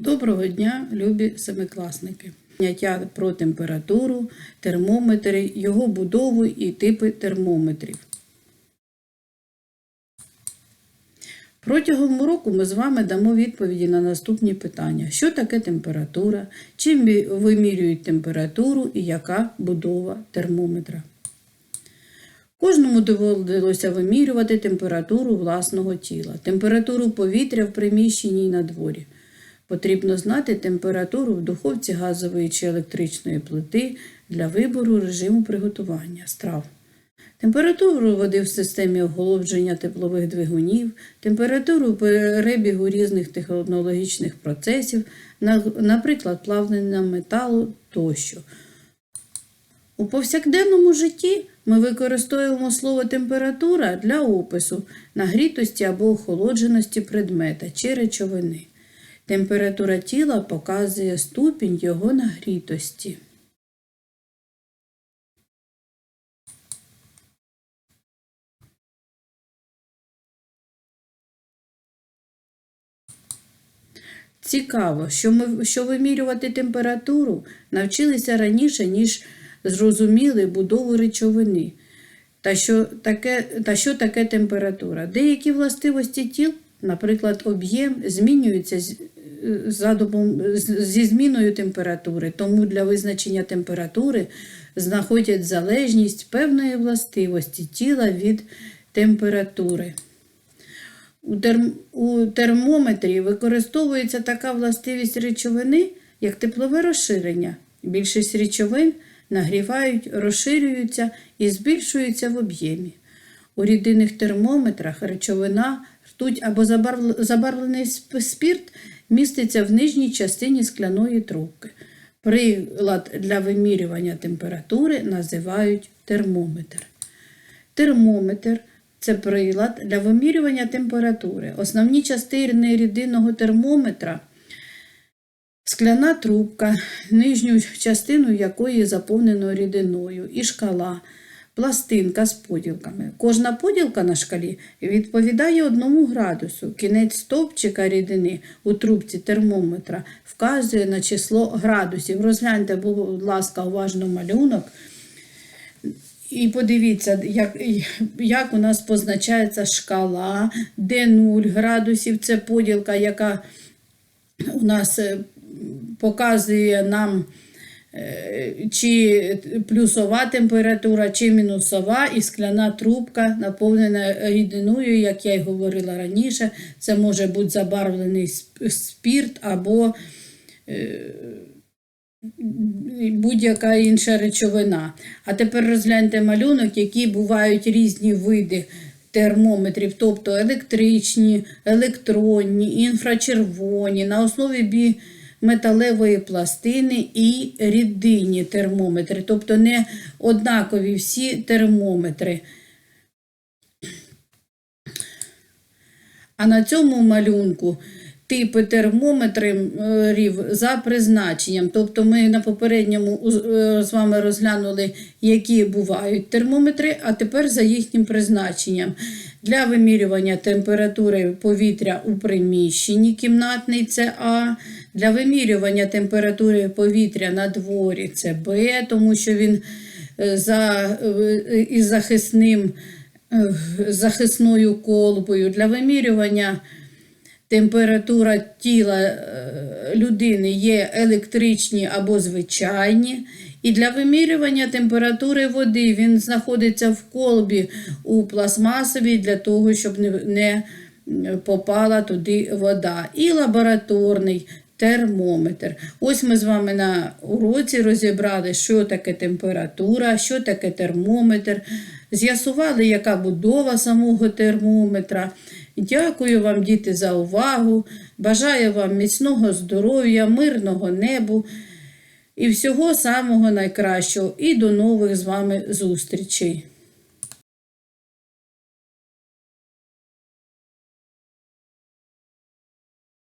Доброго дня, любі семикласники. Поняття про температуру, термометри, його будову і типи термометрів. Протягом уроку ми з вами дамо відповіді на наступні питання: що таке температура, чим вимірюють температуру і яка будова термометра. Кожному доводилося вимірювати температуру власного тіла, температуру повітря в приміщенні і на дворі. Потрібно знати температуру в духовці газової чи електричної плити для вибору режиму приготування страв. Температуру води в системі охолодження теплових двигунів, температуру перебігу різних технологічних процесів, наприклад, плавлення металу тощо. У повсякденному житті ми використовуємо слово температура для опису нагрітості або охолодженості предмета чи речовини. Температура тіла показує ступінь його нагрітості. Цікаво, що ми що вимірювати температуру навчилися раніше, ніж зрозуміли будову речовини. Та що таке, та що таке температура? Деякі властивості тіл, наприклад, об'єм, змінюються за допом- зі зміною температури, тому для визначення температури знаходять залежність певної властивості тіла від температури. У, терм... у термометрі використовується така властивість речовини, як теплове розширення. Більшість речовин нагрівають, розширюються і збільшуються в об'ємі. У рідинних термометрах речовина, ртуть або забарв- забарвлений сп- спірт міститься в нижній частині скляної трубки. Прилад для вимірювання температури називають термометр. Термометр це прилад для вимірювання температури. Основні частини рідинного термометра скляна трубка, нижню частину якої заповнено рідиною, і шкала, пластинка з поділками. Кожна поділка на шкалі відповідає одному градусу. Кінець стовпчика рідини у трубці термометра вказує на число градусів. Розгляньте, будь ласка, уважно малюнок. І подивіться, як, як у нас позначається шкала, де 0 градусів. Це поділка, яка у нас е, показує нам, чи плюсова температура, чи мінусова, і скляна трубка наповнена рідиною, як я й говорила раніше. Це може бути забарвлений спірт або будь-яка інша речовина. А тепер розгляньте малюнок, які бувають різні види термометрів, тобто електричні, електронні, інфрачервоні, на основі бі металевої пластини і рідинні термометри, тобто не однакові всі термометри. А на цьому малюнку типи термометрів за призначенням. Тобто ми на попередньому е, з вами розглянули, які бувають термометри, а тепер за їхнім призначенням. Для вимірювання температури повітря у приміщенні кімнатний це А. Для вимірювання температури повітря на дворі це Б, тому що він е, за, е, із захисним, е, захисною колбою. Для вимірювання температура тіла людини є електричні або звичайні. І для вимірювання температури води він знаходиться в колбі у пластмасовій для того, щоб не, попала туди вода. І лабораторний термометр. Ось ми з вами на уроці розібрали, що таке температура, що таке термометр. З'ясували, яка будова самого термометра. Дякую вам, діти, за увагу. Бажаю вам міцного здоров'я, мирного небу і всього самого найкращого. І до нових з вами зустрічей.